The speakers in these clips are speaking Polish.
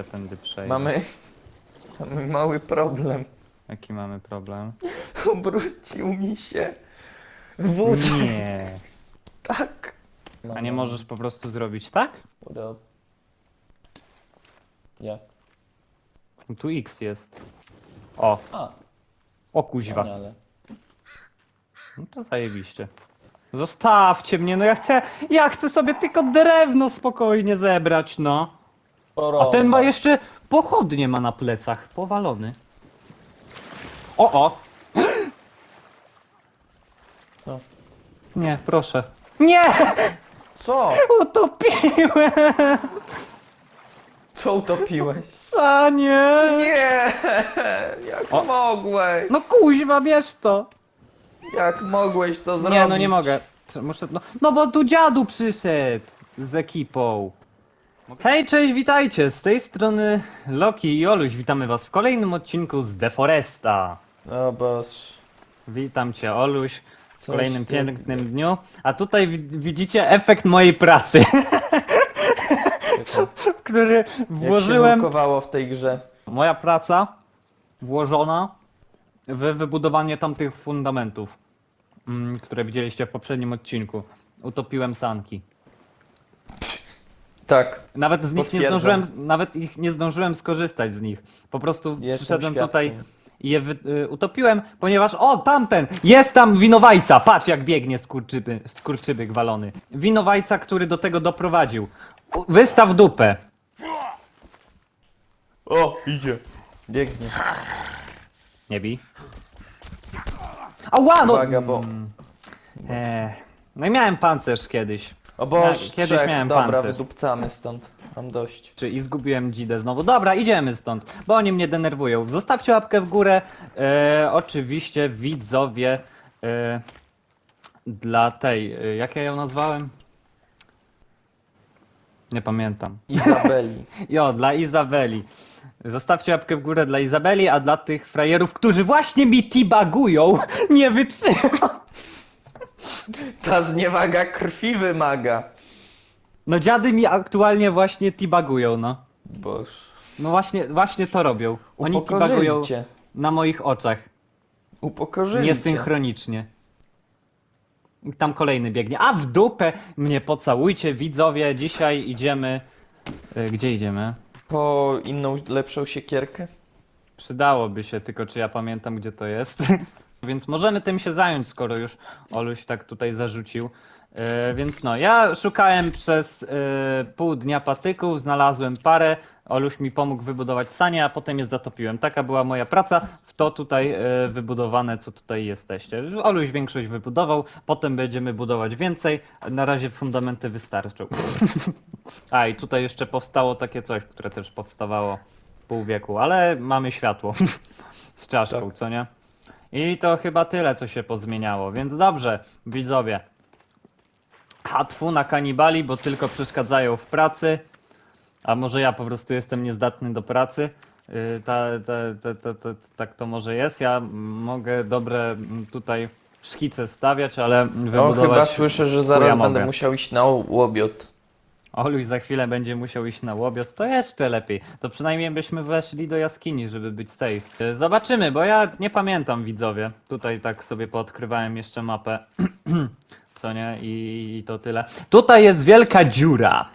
ja tędy przejdę. Mamy... Mamy mały problem. Jaki mamy problem? Obrócił mi się wóz. Nie. Tak. A nie możesz po prostu zrobić tak? Uda. Jak? Tu X jest. O, A, o kuźwa. ale... No to zajebiście. Zostawcie mnie, no ja chcę, ja chcę sobie tylko drewno spokojnie zebrać, no. A ten ma jeszcze pochodnie ma na plecach, powalony. O, o! Co? Nie, proszę. Nie! Co? Utopiłem! Co utopiłeś? Sanie! Nie! Jak O. mogłeś? No kuźwa, bierz to! Jak mogłeś to zrobić? Nie, no nie mogę. Co, Muszę, no, no bo tu dziadu przyszedł z ekipą. Hej, cześć, witajcie! Z tej strony Loki i Oluś. Witamy was w kolejnym odcinku z Deforesta. O boż. Witam cię, Oluś, w Coś kolejnym ty- pięknym dniu. A tutaj wi- widzicie efekt mojej pracy, Czekaj. w który Jak się włożyłem... nurkowało w tej grze. Moja praca włożona w wybudowanie tamtych fundamentów, mm, które widzieliście w poprzednim odcinku. Utopiłem sanki. Tak. Nawet z nich nie Potwierdzam. zdążyłem, nawet ich nie zdążyłem skorzystać z nich. Po prostu Jestem przyszedłem świadkiem. tutaj i je wy, y, utopiłem, ponieważ o, tamten, jest tam winowajca, patrz jak biegnie skurczyby, skurczybyk walony. Winowajca, który do tego doprowadził. U- Wystaw dupę. O, idzie. Biegnie. Nie bij. Ała, no! Uwaga, bo... Mm, e, no i miałem pancerz kiedyś. O boż, Ja kiedyś trzech. miałem Dobra, pancerz. wydupcamy stąd. Mam dość. Czy i zgubiłem dzidę znowu. Dobra, idziemy stąd, bo oni mnie denerwują. Zostawcie łapkę w górę. E, oczywiście widzowie e, dla tej, e, jak ja ją nazwałem? Nie pamiętam. Izabeli. Jo, dla Izabeli. Zostawcie łapkę w górę dla Izabeli, a dla tych frajerów, którzy właśnie mi tibagują, nie wytrzymam. Ta zniewaga krwi wymaga. No dziady mi aktualnie właśnie tibagują, no. Boż. No właśnie, właśnie to robią. Oni Upokorzyli tibagują cię. na moich oczach. Upokorzyli cię. Niesynchronicznie. I tam kolejny biegnie. A w dupę mnie pocałujcie, widzowie. Dzisiaj idziemy. y, Gdzie idziemy? Po inną, lepszą siekierkę? Przydałoby się, tylko czy ja pamiętam, gdzie to jest. Więc możemy tym się zająć, skoro już Oluś tak tutaj zarzucił. E, więc no, ja szukałem przez e, pół dnia patyków, znalazłem parę. Oluś mi pomógł wybudować sanie, a potem je zatopiłem. Taka była moja praca w to tutaj e, wybudowane, co tutaj jesteście. Oluś większość wybudował, potem będziemy budować więcej. Na razie fundamenty wystarczą. a i tutaj jeszcze powstało takie coś, które też powstawało pół wieku, ale mamy światło z czaszką, Tak. co nie? I to chyba tyle, co się pozmieniało, więc dobrze, widzowie. Hatfu na kanibali, bo tylko przeszkadzają w pracy. A może ja po prostu jestem niezdatny do pracy. Yy, Ta, ta, ta, ta, ta, tak to może jest. Ja mm, mogę dobre mm, tutaj szkice stawiać, ale wybudować... chyba słyszę, że zaraz będę musiał iść na łobiot. Oluś za chwilę będzie musiał iść na łobiot, to jeszcze lepiej. To przynajmniej byśmy weszli do jaskini, żeby być safe. E, Zobaczymy, bo ja nie pamiętam widzowie. Tutaj tak sobie poodkrywałem jeszcze mapę. Co nie? I, I to tyle. Tutaj jest wielka dziura.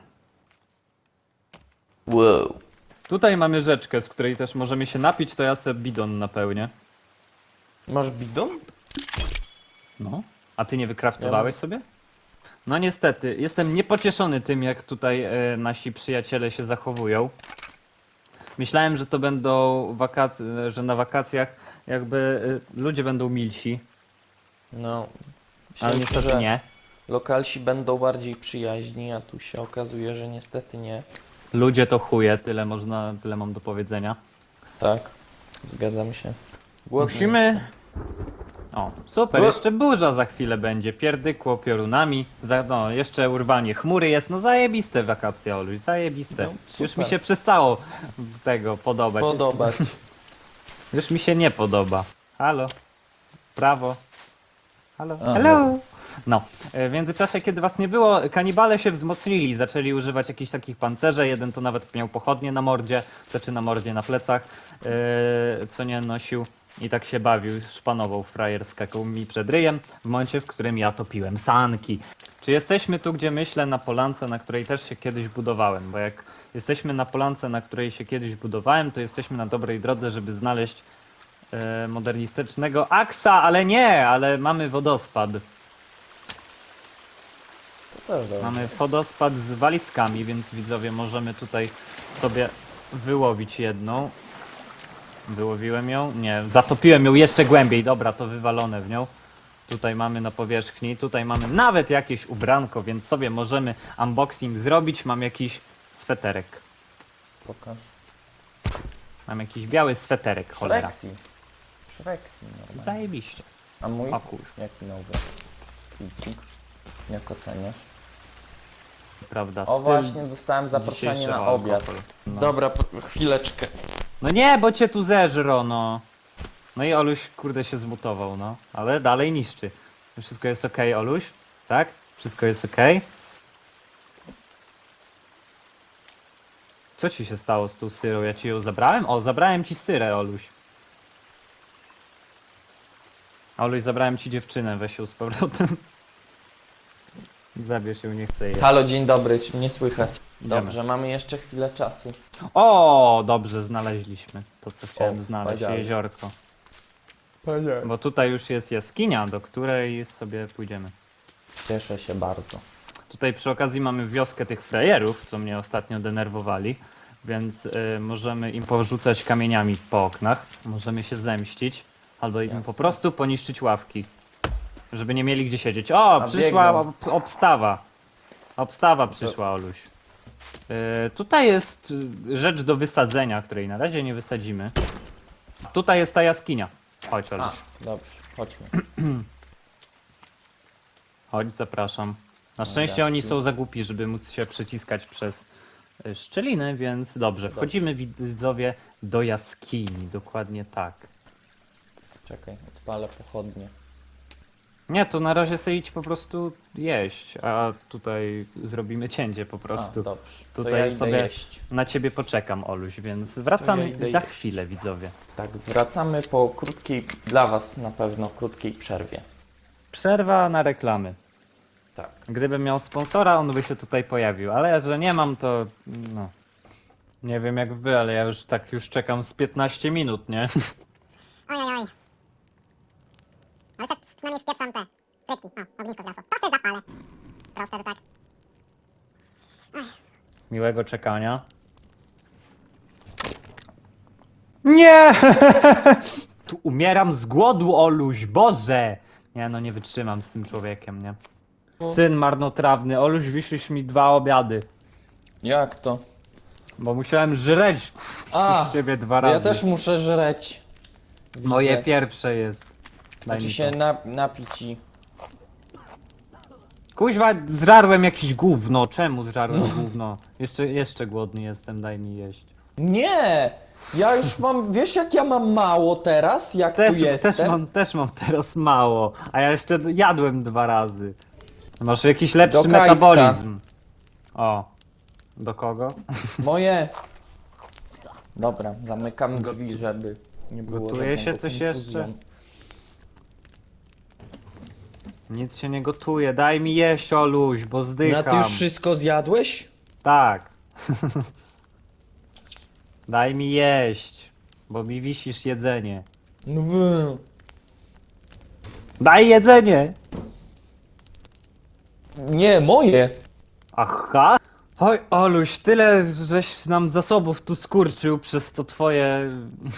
Wow. Tutaj mamy rzeczkę, z której też możemy się napić, to ja sobie bidon napełnię. Masz bidon? No. A ty nie wykraftowałeś sobie? No niestety, jestem niepocieszony tym, jak tutaj e, nasi przyjaciele się zachowują. Myślałem, że to będą wakacje, że na wakacjach jakby e, ludzie będą milsi, No. ale Myślałem, niestety że nie. Lokalsi będą bardziej przyjaźni, a tu się okazuje, że niestety nie. Ludzie to chuje, tyle można, tyle mam do powiedzenia. Tak. Zgadzam się. Głodny Musimy... O, super, O! jeszcze burza za chwilę będzie, pierdykło piorunami, za, no, jeszcze urwanie chmury jest, no zajebiste wakacje, Oluś, zajebiste. No, Już super. mi się przestało tego podobać. Podobać. Już mi się nie podoba. Halo? Prawo? Halo? Hello? No, e, w międzyczasie, kiedy was nie było, kanibale się wzmocnili, zaczęli używać jakichś takich pancerze, jeden to nawet miał pochodnie na mordzie, znaczy na mordzie, na plecach, e, co nie nosił i tak się bawił, szpanował frajer, skakał mi przed ryjem, w momencie, w którym ja topiłem sanki. Czy jesteśmy tu, gdzie myślę, na polance, na której też się kiedyś budowałem, bo jak jesteśmy na polance, na której się kiedyś budowałem, to jesteśmy na dobrej drodze, żeby znaleźć e, modernistycznego aksa, ale nie, ale mamy wodospad. To też dobrze. Mamy wodospad z walizkami, więc widzowie możemy tutaj sobie wyłowić jedną. Wyłowiłem ją? Nie, zatopiłem ją jeszcze głębiej. Dobra, to wywalone w nią. Tutaj mamy na powierzchni, tutaj mamy nawet jakieś ubranko, więc sobie możemy unboxing zrobić. Mam jakiś sweterek. Pokaż. Mam jakiś biały sweterek, cholera. Shrexy. Shrexy normalnie. Zajebiście. A mój? O kur... Jaki nowy? Kicik. Jak oceniasz? Prawda, O styl właśnie, dostałem zaproszenie na obiad. No. Dobra, po, chwileczkę. No nie, bo cię tu zeżro, no. No i Oluś, kurde, się zmutował, no. Ale dalej niszczy. Wszystko jest ok, Oluś? Tak? Wszystko jest ok? Co ci się stało z tą syrą? Ja ci ją zabrałem? O, zabrałem ci syrę, Oluś. Oluś, zabrałem ci dziewczynę, weź ją z powrotem. Zabierz ją, nie chcę jej. Halo, dzień dobry, czy mnie słychać? Idziemy. Dobrze, mamy jeszcze chwilę czasu. O, dobrze, znaleźliśmy to, co chciałem O, znaleźć, wspaniale. jeziorko. Panie. Bo tutaj już jest jaskinia, do której sobie pójdziemy. Cieszę się bardzo. Tutaj przy okazji mamy wioskę tych frajerów, co mnie ostatnio denerwowali, więc y, możemy im porzucać kamieniami po oknach, możemy się zemścić, albo im po prostu poniszczyć ławki, żeby nie mieli gdzie siedzieć. O, A przyszła biegną. ob obstawa. Obstawa przyszła, Oluś. Y, tutaj jest y, rzecz do wysadzenia, której na razie nie wysadzimy. Tutaj jest ta jaskinia. Chodź, A, Oluś. dobrze, chodźmy. Chodź, zapraszam. Na szczęście oni są za głupi, żeby móc się przeciskać przez y, szczeliny, więc dobrze. Wchodzimy widzowie do jaskini, dokładnie tak. Czekaj, odpalę pochodnie. Nie, to na razie sobie idź po prostu jeść, a tutaj zrobimy cięcie po A, prostu. dobrze. Tutaj to ja idę sobie- jeść. Na ciebie poczekam, Oluś, więc wracamy idę za jeść. chwilę, widzowie. Tak, wracamy po krótkiej, dla was na pewno krótkiej przerwie. Przerwa na reklamy. Tak. Gdybym miał sponsora, on by się tutaj pojawił, ale że nie mam, to no. Nie wiem jak wy, ale ja już tak już czekam z 15 minut, nie? Oj, oj, oj. Ale tak przynajmniej wpieprzam te frytki. O, ognisko zgasło. To sobie zapalę. Proste, że tak. Miłego czekania. Nie! Tu umieram z głodu, Oluś, Boże! Nie no, nie wytrzymam z tym człowiekiem, nie? Syn marnotrawny, Oluś, wisisz mi dwa obiady. Jak to? Bo musiałem żreć A, z ciebie dwa ja razy. też muszę żreć. Moje Widzę. pierwsze jest. Daj Znaczy mi się na, napić i... Kuźwa, zżarłem jakieś gówno. Czemu zżarłem gówno? Jeszcze, jeszcze głodny jestem, daj mi jeść. Nie! Ja już mam, wiesz jak ja mam mało teraz, jak Też, tu jestem? też, mam, też mam teraz mało, a ja jeszcze jadłem dwa razy. Masz jakiś lepszy Do metabolizm. O. Do kogo? Moje! Dobra, zamykam Go- drzwi, żeby nie było Gotuje się coś jeszcze? Nic się nie gotuje, daj mi jeść, Oluś, bo No zdycham. a ty już wszystko zjadłeś? Tak. daj mi jeść, bo mi wisisz jedzenie. No by. Daj jedzenie! Nie, moje! Aha! Oj, Oluś, tyle żeś nam zasobów tu skurczył przez to twoje...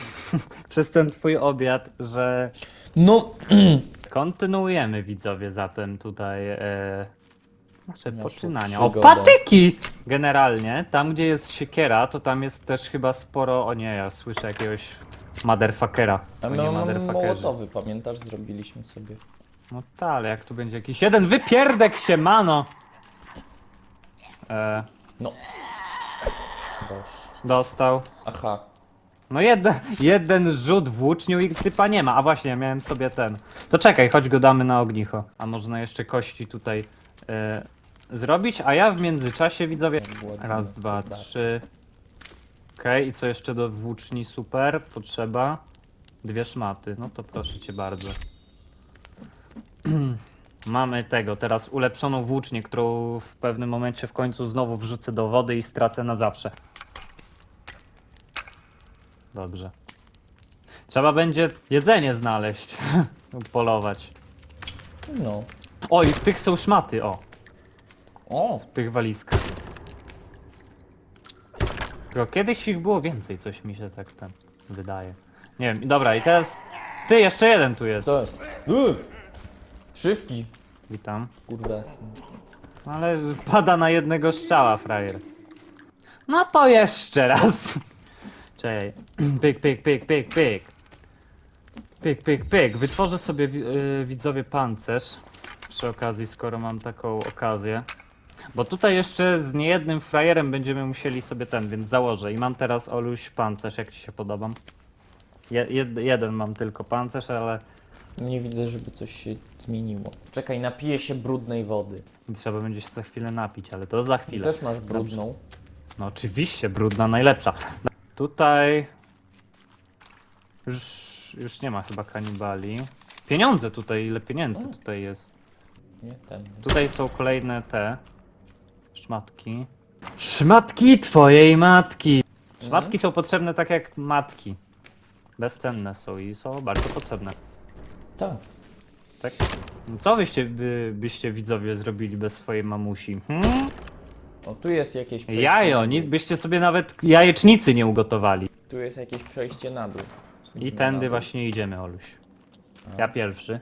przez ten twój obiad, że No, kontynuujemy widzowie zatem tutaj e... nasze Naszą poczynania. O, przygodę. patyki! Generalnie, tam gdzie jest siekiera, to tam jest też chyba sporo... O nie, ja słyszę jakiegoś motherfuckera. a To my nie mamy motherfuckerzy. mołotowy, pamiętasz? Zrobiliśmy sobie. No tak, ale jak tu będzie jakiś jeden wypierdek się, mano! E... No. Dostał. Aha. No jeden, jeden rzut włóczniu i typa nie ma. A właśnie, ja miałem sobie ten. To czekaj, chodź go damy na ognicho. A można jeszcze kości tutaj e, zrobić, a ja w międzyczasie widzowie... Raz, dwa, trzy. Okej, i co jeszcze do włóczni? Super, potrzeba. Dwie szmaty, no to proszę cię bardzo. Mamy tego, teraz ulepszoną włócznię, którą w pewnym momencie w końcu znowu wrzucę do wody i stracę na zawsze. Dobrze. Trzeba będzie jedzenie znaleźć, polować. No. O, i w tych są szmaty, o, O, w tych walizkach. Tylko kiedyś ich było więcej, coś mi się tak ten wydaje. Nie wiem, dobra, i teraz... Ty, jeszcze jeden tu jest. to jest. Uy! Szybki. Witam. Kurwa. Ale pada na jednego strzała, frajer. No to jeszcze raz. Czekaj. Pyk, pyk, pyk, pyk, pyk. Pyk, pyk, pyk. Wytworzę sobie y, widzowie pancerz. Przy okazji, skoro mam taką okazję. Bo tutaj jeszcze z niejednym frajerem będziemy musieli sobie ten, więc założę. I mam teraz Oluś pancerz, jak ci się podobam. Je, jed, jeden mam tylko pancerz, ale Nie widzę, żeby coś się zmieniło. Czekaj, napiję się brudnej wody. trzeba będzie się za chwilę napić, ale to za Ty chwilę. też masz brudną. No oczywiście, brudna najlepsza. Tutaj... Już, już nie ma chyba kanibali. Pieniądze tutaj, ile pieniędzy O. tutaj jest. Nie, ten. Tutaj są kolejne te... Szmatki. Szmatki twojej matki! Szmatki są potrzebne tak jak matki. Bezcenne są i są bardzo potrzebne. Tak. Tak? No Co wyście, by, byście widzowie zrobili bez swojej mamusi? Hmm? O, tu jest jakieś przejście Jajo, nic byście sobie nawet jajecznicy nie ugotowali. Tu jest jakieś przejście na dół. I Na tędy dół. właśnie idziemy, Oluś. A. Ja pierwszy.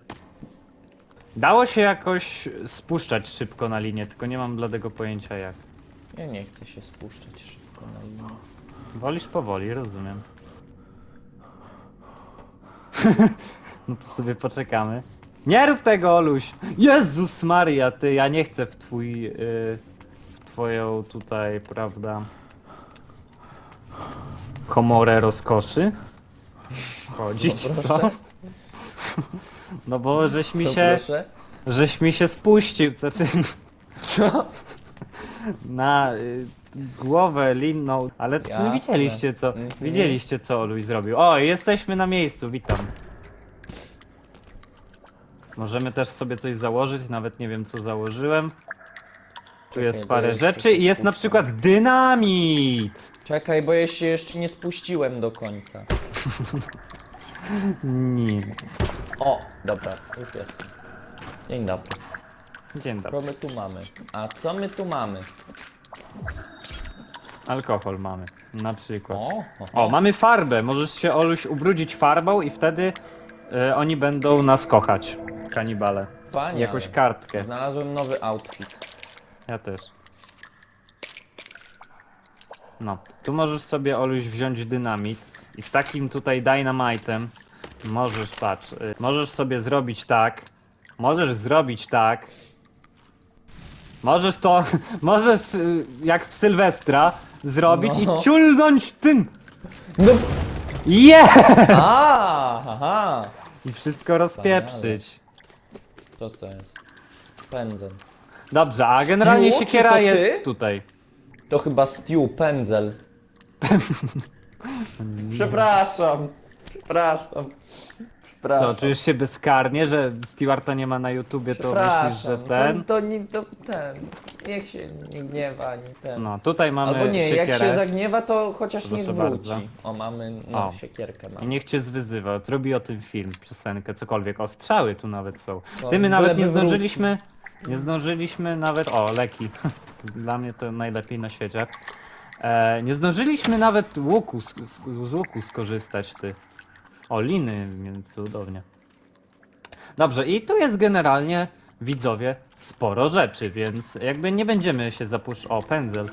Dało się jakoś spuszczać szybko na linię, tylko nie mam bladego pojęcia jak. Ja nie chcę się spuszczać szybko na linię. Wolisz powoli, rozumiem. no to sobie poczekamy. Nie rób tego, Oluś! Jezus Maria, ty, ja nie chcę w twój... Yy, w twoją tutaj, prawda... Komorę rozkoszy. Chodzić, co? No bo żeś mi Co, się... proszę? Żeś mi się spuścił, znaczy Co? na y, głowę linną, ale Jasne. widzieliście co, Mhm. widzieliście co Oluś zrobił. O, jesteśmy na miejscu, witam. Możemy też sobie coś założyć, nawet nie wiem co założyłem. Tu jest parę rzeczy i jest na przykład dynamit! Czekaj, bo ja się jeszcze nie spuściłem do końca. Nie. O, dobra, już jestem. Dzień dobry. Dzień Co dobry. my tu mamy? A co my tu mamy? Alkohol mamy, na przykład. O, O, mamy farbę. Możesz się Oluś ubrudzić farbą i wtedy y, oni będą nas kochać. Kanibale. Panie, Jakąś kartkę. Znalazłem nowy outfit. Ja też. No, tu możesz sobie Oluś wziąć dynamit i z takim tutaj dynamitem możesz, patrz, y, możesz sobie zrobić tak, możesz zrobić tak, możesz to, możesz y, jak w Sylwestra zrobić No. i ciulnąć tym. No! Je! A, aha! I wszystko rozpieprzyć. Co to jest? Pędzel. Dobrze, a generalnie Miło, czy siekiera to ty? jest tutaj. To chyba Stew pędzel. Przepraszam. Przepraszam. Przepraszam. Co, czujesz się bezkarnie, że Stewarta nie ma na YouTubie, to myślisz, że ten? To, to, nie, to ten. Niech się nie gniewa ani ten. No, tutaj mamy Albo nie, jak się zagniewa, to chociaż nie Proszę zwróci. bardzo. O, mamy no, O. siekierkę. i Mamy. niech cię zwyzywa, zrobi o tym film, piosenkę, cokolwiek. O, strzały tu nawet są. No, Ty my nawet nie zdążyliśmy, nie zdążyliśmy nawet, o, leki. Dla mnie to najlepiej na świecie. E, nie zdążyliśmy nawet łuku, z, z, z łuku skorzystać, ty. O, liny, więc cudownie. Dobrze, i tu jest generalnie, widzowie, sporo rzeczy, więc jakby nie będziemy się zapuszczać. O, pędzel.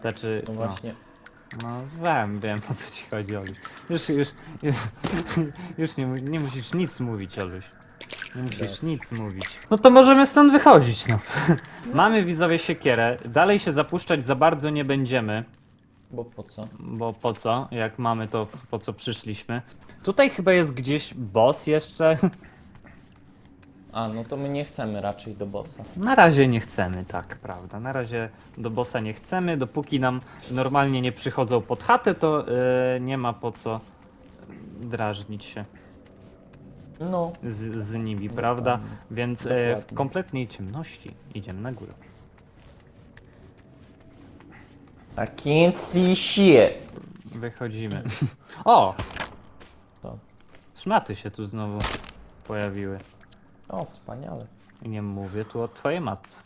Znaczy, No właśnie. no wiem, wiem o co ci chodzi, Oluś. Już, już, już, już nie, mu- nie musisz nic mówić, Oluś. Nie musisz Dobrze. nic mówić. No to możemy stąd wychodzić, no. Mamy widzowie siekierę, dalej się zapuszczać za bardzo nie będziemy. Bo po co? Bo po co, jak mamy to, po co przyszliśmy. Tutaj chyba jest gdzieś boss jeszcze. A, no to my nie chcemy raczej do bossa. Na razie nie chcemy, tak, prawda. Na razie do bossa nie chcemy. Dopóki nam normalnie nie przychodzą pod chatę, to e, nie ma po co drażnić się No, z, z nimi, prawda? Dokładnie. Więc e, w Dokładnie. kompletnej ciemności idziemy na górę. I can't see shit. Wychodzimy. O! Co? Szmaty się tu znowu pojawiły. O, wspaniale. I nie mówię tu o twojej matce.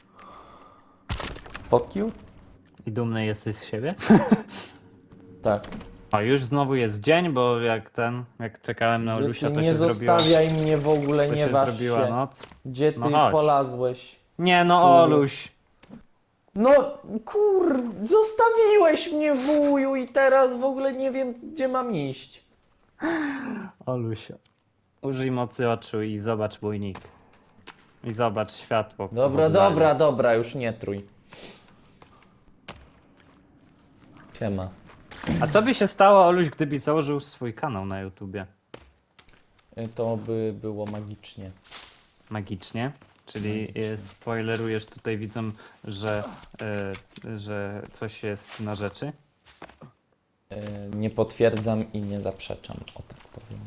Fuck you? I dumny jesteś z siebie? Tak. O, już znowu jest dzień, bo jak ten, jak czekałem na Olusia, ty to nie się zrobiła, zostawiaj mnie w ogóle, to nie się waż zrobiła się. noc. Gdzie ty No chodź. polazłeś? Nie no, Kurde. Oluś. No, kur... Zostawiłeś mnie wuju i teraz w ogóle nie wiem, gdzie mam iść. Oluś. Użyj mocy oczu i zobacz mój nick. I zobacz światło. w Dobra, oddali. dobra, dobra, już nie trój. Siema. A co by się stało, Oluś, gdybyś założył swój kanał na YouTubie? Y, To by było magicznie. Magicznie? Czyli Magicznie. e, spoilerujesz tutaj widzom, że, e, że coś jest na rzeczy? Y, Nie potwierdzam i nie zaprzeczam, o tak powiem.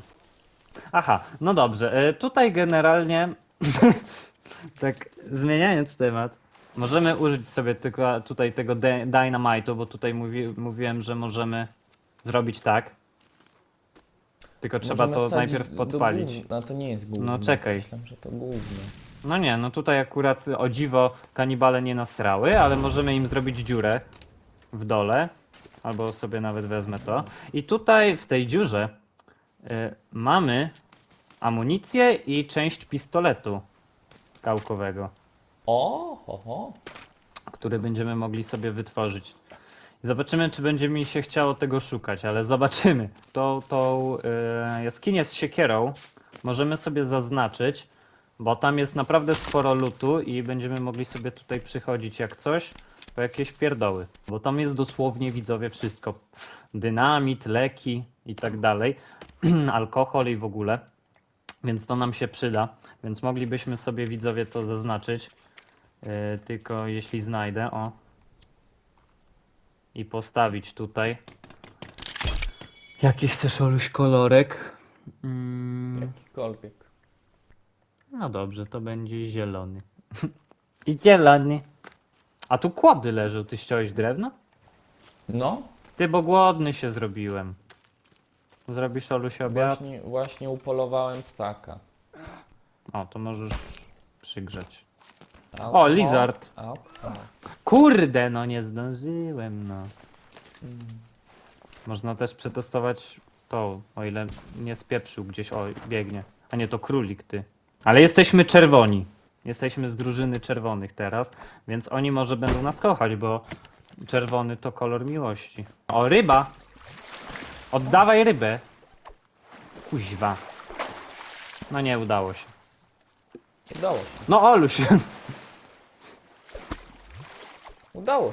Aha, no dobrze. e, Tutaj generalnie, tak zmieniając temat, możemy użyć sobie tylko tutaj tego de- dynamitu, bo tutaj mówi, mówiłem, że możemy zrobić tak. Tylko trzeba Możemy to wsadzić najpierw do podpalić. gówna, A to nie jest gówno. No czekaj. Myślałem, że to gówno. No nie, no tutaj akurat o dziwo kanibale nie nasrały, ale możemy im zrobić dziurę w dole, albo sobie nawet wezmę to. I tutaj w tej dziurze y, mamy amunicję i część pistoletu kałkowego, O, ho, ho. który będziemy mogli sobie wytworzyć. Zobaczymy, czy będzie mi się chciało tego szukać, ale zobaczymy. Tą, tą y, jaskinię z siekierą możemy sobie zaznaczyć, bo tam jest naprawdę sporo lutu i będziemy mogli sobie tutaj przychodzić jak coś po jakieś pierdoły. Bo tam jest dosłownie widzowie wszystko. Dynamit, leki i tak dalej. Alkohol i w ogóle. Więc to nam się przyda. Więc moglibyśmy sobie widzowie to zaznaczyć. Yy, tylko jeśli znajdę, o. I postawić tutaj. Jaki chcesz Oluś kolorek? Mm, Jakikolwiek. no dobrze, to będzie zielony. I zielony. A tu kłody leżą, ty ściąłeś drewno? No, Ty, bo głodny się zrobiłem. Zrobisz Oluś obiad? właśnie, właśnie upolowałem ptaka. O, to możesz przygrzeć. O, lizard. Kurde, no nie zdążyłem, no. Mm. Można też przetestować to, o ile nie spieprzył gdzieś, o, biegnie. A nie, to królik, ty. Ale jesteśmy czerwoni. Jesteśmy z drużyny czerwonych teraz, więc oni może będą nas kochać, bo czerwony to kolor miłości. O, ryba! Oddawaj rybę! Kuźwa. No nie, udało się. Udało się. No, Oluś! Udało.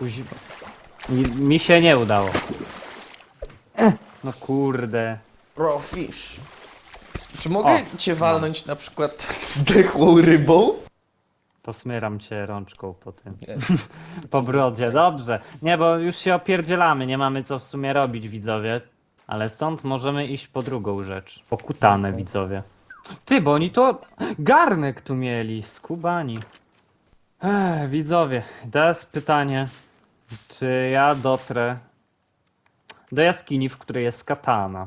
Mi, mi się nie udało. Eh, No kurde. Raw fish. Czy mogę O, cię walnąć na przykład zdechłą rybą? To smyram cię rączką po tym. Po brodzie, dobrze. Nie, bo już się opierdzielamy, nie mamy co w sumie robić, widzowie. Ale stąd możemy iść po drugą rzecz. Pokutane, widzowie. Ty, bo oni to garnek tu mieli, skubani. Ech, widzowie, teraz pytanie, czy ja dotrę do jaskini, w której jest katana.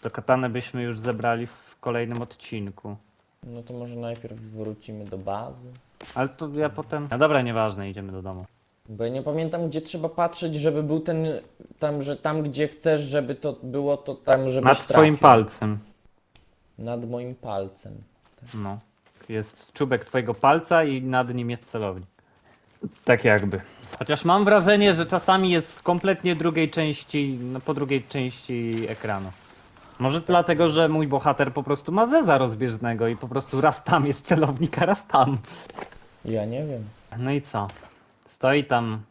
To katanę byśmy już zebrali w kolejnym odcinku. No to może najpierw wrócimy do bazy. Ale to ja potem... No dobra, nieważne, idziemy do domu. Bo ja nie pamiętam gdzie trzeba patrzeć, żeby był ten. Tam, że tam gdzie chcesz, żeby to było, to tam, żeby. Nad twoim palcem. Nad moim palcem. No. Jest czubek twojego palca i nad nim jest celownik. Tak jakby. Chociaż mam wrażenie, że czasami jest w kompletnie drugiej części, no, po drugiej części ekranu. Może dlatego, że mój bohater po prostu ma zeza rozbieżnego i po prostu raz tam jest celownik, a raz tam. Ja nie wiem. No i co? Stoi tam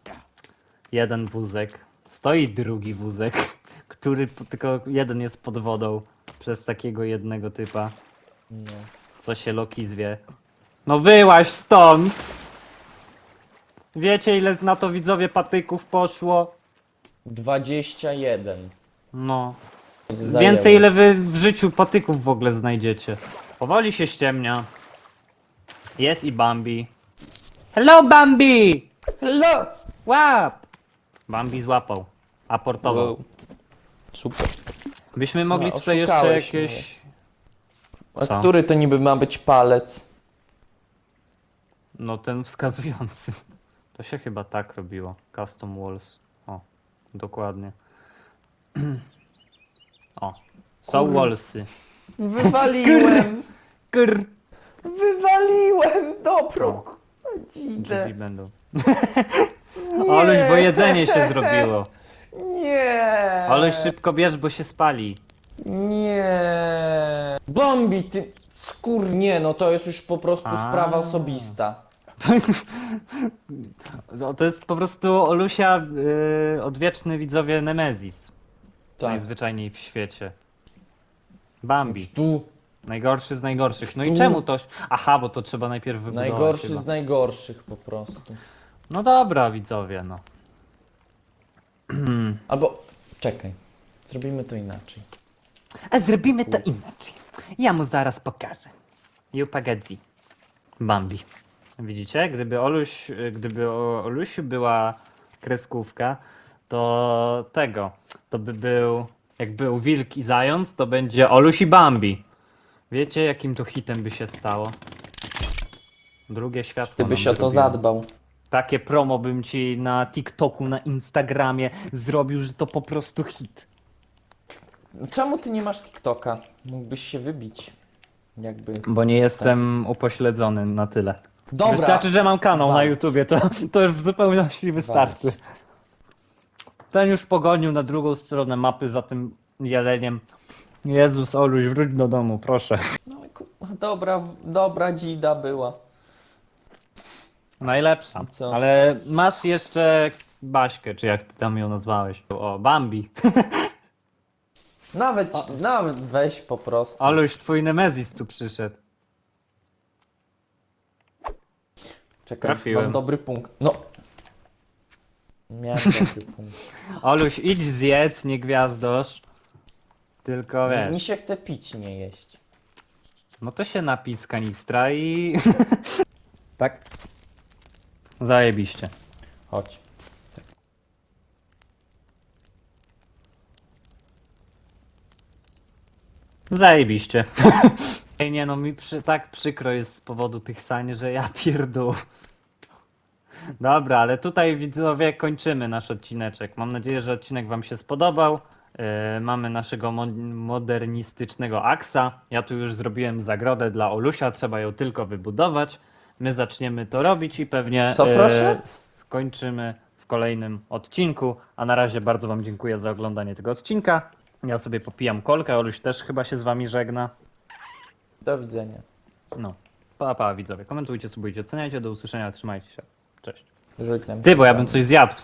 jeden wózek Stoi drugi wózek, który po- tylko jeden jest pod wodą przez takiego jednego typa, No. Co się Loki zwie. No wyłaź stąd! Wiecie ile na to widzowie patyków poszło? 21. No. Zajęło. Więcej ile wy w życiu patyków w ogóle znajdziecie. Powoli się ściemnia. Jest i Bambi. Hello Bambi! Hello! Łap! Bambi złapał. Aportował. Wow. Super. Byśmy mogli No, tutaj jeszcze oszukałeś jakieś... A Co? który to niby ma być palec? No ten wskazujący. To się chyba tak robiło. Custom walls. O, dokładnie. O. Są Kur- wallsy. Wywaliłem! Kr. Wywaliłem! Dobro! O. Dzidę. Drzwi będą. Oluś, bo jedzenie się zrobiło. Nie! Oluś szybko bierz, bo się spali. Nie! Bombi, ty skur... Nie, no to jest już po prostu A. sprawa osobista. To jest, No, to jest po prostu Olusia yy, odwieczny widzowie Nemezis. Tak. Najzwyczajniej w świecie. Bambi. Tu Najgorszy z najgorszych. No i Tu. czemu to? Aha, bo to trzeba najpierw wybudować najgorszy chyba. z najgorszych po prostu. No dobra, widzowie, no. Albo, czekaj, zrobimy to inaczej. A zrobimy to inaczej. Ja mu zaraz pokażę. Jupagadzi. Bambi. Widzicie? Gdyby Oluś, gdyby o Olusiu była kreskówka, to tego, to by był, jak był wilk i zając, to będzie Oluś i Bambi. Wiecie, jakim to hitem by się stało? Drugie światło Ty nam byś o to zrobiło. zadbał. Takie promo bym ci na TikToku, na Instagramie zrobił, że to po prostu hit. Czemu ty nie masz TikToka? Mógłbyś się wybić. Jakby. Bo nie jestem upośledzony na tyle. Dobra. Wystarczy, że mam kanał na. YouTubie, to, to już w zupełności wystarczy. Ten już pogonił na drugą stronę mapy za tym jeleniem. Jezus, Oluś, wróć do domu, proszę. No, ku- dobra, dobra dzida była. Najlepsza. Co? Ale masz jeszcze Baśkę, czy jak ty tam ją nazwałeś? O, Bambi. Nawet, nawet weź po prostu. Oluś, twój Nemezis tu przyszedł. Czekaj, trafiłem. mam dobry punkt. No. Miałem dobry punkt. Oluś, idź zjedz, nie gwiazdosz. Tylko Mi wiesz. się chce pić, nie jeść. No to się napij z kanistra i... tak? Zajebiście. Chodź. Zajebiście. Ej, nie no, mi przy, tak przykro jest z powodu tych sań, że ja pierdół. Dobra, ale tutaj widzowie kończymy nasz odcineczek. Mam nadzieję, że odcinek wam się spodobał. Yy, mamy naszego mo modernistycznego aksa. Ja tu już zrobiłem zagrodę dla Olusia, trzeba ją tylko wybudować. My zaczniemy to robić i pewnie Co, proszę? skończymy w kolejnym odcinku. A na razie bardzo wam dziękuję za oglądanie tego odcinka. Ja sobie popijam kolkę, Oluś też chyba się z wami żegna. Do widzenia. No, pa, pa widzowie. Komentujcie, subujcie, oceniajcie. Do usłyszenia, trzymajcie się. Cześć. Rzuć nam Ty, bo ja bym coś zjadł w sumie.